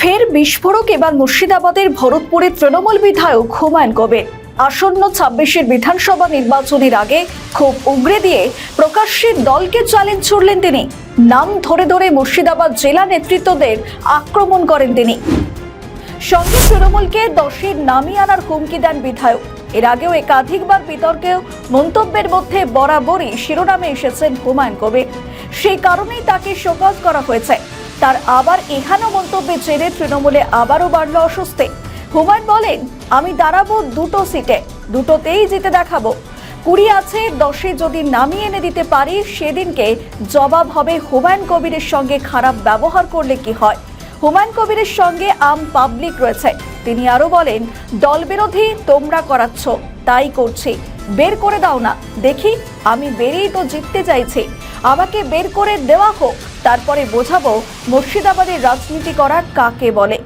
ফের বিস্ফোরক এবার মুর্শিদাবাদের ভরতপুরে তৃণমূল বিধায়ক হুমায়ুন কবির। আসন্ন ছাব্বিশের বিধানসভা নির্বাচনের আগে খুব উগরে দিয়ে প্রকাশ্যে দলকে চ্যালেঞ্জ ছুড়লেন তিনি। নাম ধরে ধরে মুর্শিদাবাদ জেলা নেতৃত্বদের আক্রমণ করেন তিনি। সঙ্গে তৃণমূলকে দশের নামিয়ে আনার হুমকি দেন বিধায়ক। এর আগেও একাধিকবার বিতর্কে মন্তব্যের মধ্যে বরাবরই শিরোনামে এসেছেন হুমায়ুন কবির। সেই কারণেই তাকে শোকজ করা হয়েছে। তার আবার এখানে মন্তব্যে জেরে তৃণমূলে আবারও বাড়ল অস্বস্তি। হুমায়ুন বলেন, আমি দাঁড়াবো দুটো সিটে, দুটোতেই জিতে দেখাবো। কুড়ি আছে, দশে যদি নামিয়ে এনে দিতে পারি, সেদিনকে জবাব হবে হুমায়ুন কবিরের সঙ্গে খারাপ ব্যবহার করলে কি হয়? হুমায়ুন কবিরের সঙ্গে আম পাবলিক রয়েছে। তিনি আরও বলেন, দল বিরোধী, তোমরা করাচ্ছ, তাই করছি। বের করে দাও না। দেখি, আমি বেরিয়েই তো জিততে চাইছি। আমাকে বের করে দেওয়া হোক। তারপরে বোঝাবো মুর্শিদাবাদের রাজনীতি করা কাকে বলে।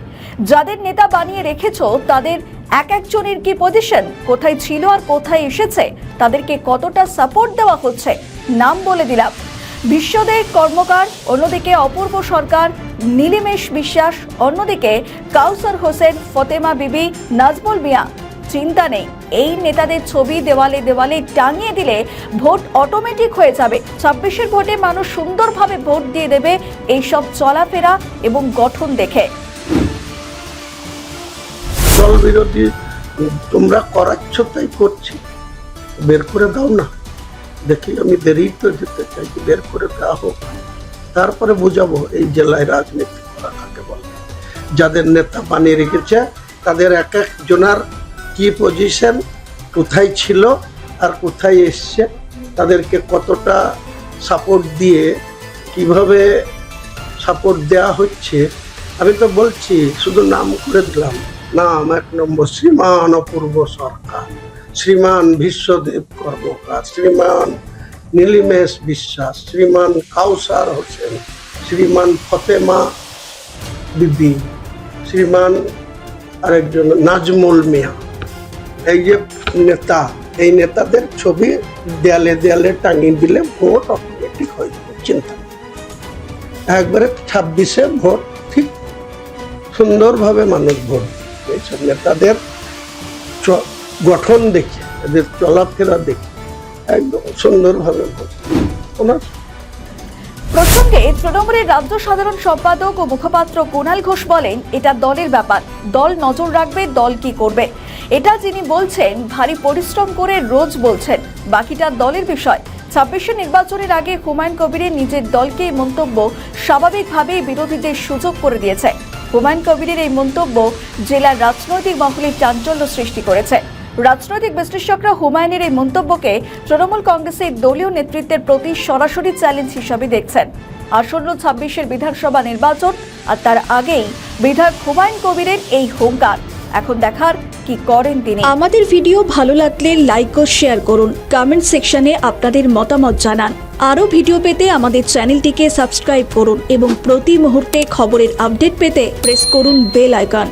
যাদের নেতা বানিয়ে রেখেছো, তাদের এক একজনের কি পজিশন কোথায় ছিল আর কোথায় এসেছে? তাদেরকে কতটা সাপোর্ট দেওয়া হচ্ছে? নাম বলে দিলাম। বিশ্বদেব কর্মকার, অন্যদিকে অপূর্ব সরকার, নীলিমেশ বিশ্বাস, অন্যদিকে কাউসার হোসেন, ফতেমা বিবি, নাজমুল মিয়া। চিন্তা নেই। এই নেতাদের ছবি দেওয়ালে দেওয়ালে টাঙিয়ে দিলে ভোট অটোমেটিক হয়ে যাবে। ছাব্বিশের ভোটে মানুষ সুন্দরভাবে ভোট দিয়ে দেবে এইসব চলাফেরা এবং গঠন দেখে। দল বিরোধী, তোমরা করাচ্ছ তাই করছি। বের করে দাও না। দেখি আমি বেরিয়ে তো যেতে চাইছি বের করে দেওয়া হোক। তারপরে বুঝাবো এই জেলায় রাজনীতি করা কাকে বলে। যাদের নেতা বানিয়ে রেখেছে, তাদের এক একজনার কি পজিশন কোথায় ছিল আর কোথায় এসছে, তাদেরকে কতটা সাপোর্ট দিয়ে, কীভাবে সাপোর্ট দেওয়া হচ্ছে, আমি তো বলছি, শুধু নাম করে দিলাম। নাম এক নম্বর শ্রীমান অপূর্ব সরকার, শ্রীমান বিশ্বদেব কর্মকার, শ্রীমান নীলিমেশ বিশ্বাস, শ্রীমান কাউসার হোসেন, শ্রীমান ফতেমা বিবি, শ্রীমান আরেকজন নাজমুল মিয়া। এই যে নেতা, এই নেতাদের ছবি দেয়ালে দেয়ালে টাঙিয়ে দিলে ভোট অটোমেটিক হয়ে যাবে, চিন্তা একবারে ছাব্বিশে ভোট, ঠিক সুন্দরভাবে মানুষ ভোট। এইসব নেতাদের গঠন দেখে, এদের চলাফেরা দেখে, একদম সুন্দরভাবে ভোট দিবে। প্রসঙ্গে তৃণমূলের রাজ্য সাধারণ সম্পাদক ও মুখপাত্র কুণাল ঘোষ বলেন, এটা দলের ব্যাপার। দল নজর রাখবে, দল কি করবে? এটা যিনি বলছেন, ভারী পরিশ্রম করে রোজ বলছেন। বাকিটা দলের বিষয়। ছাব্বিশে নির্বাচনের আগে হুমায়ুন কবিরের নিজের দলকে এই মন্তব্য স্বাভাবিকভাবেই বিরোধীদের সুযোগ করে দিয়েছে। হুমায়ুন কবিরের এই মন্তব্য জেলার রাজনৈতিক মহলে চাঞ্চল্য সৃষ্টি করেছে। রাজনৈতিক বিশ্লেষকরা হুমায়ুনের এই মন্তব্যকে তৃণমূল কংগ্রেসের দলীয় নেতৃত্বের প্রতি সরাসরি চ্যালেঞ্জ হিসাবে দেখছেন। আসন্ন ছাব্বিশের বিধানসভা নির্বাচন আর তার আগেই বিধায়ক হুমায়ুন কবিরের এই হুঙ্কার। এখন দেখার কি করেন তিনি। আমাদের ভিডিও ভালো লাগলে লাইক ও শেয়ার করুন। কমেন্ট সেকশনে আপনাদের মতামত জানান। আরও ভিডিও পেতে আমাদের চ্যানেলটিকে সাবস্ক্রাইব করুন এবং প্রতি মুহূর্তে খবরের আপডেট পেতে প্রেস করুন বেল আইকন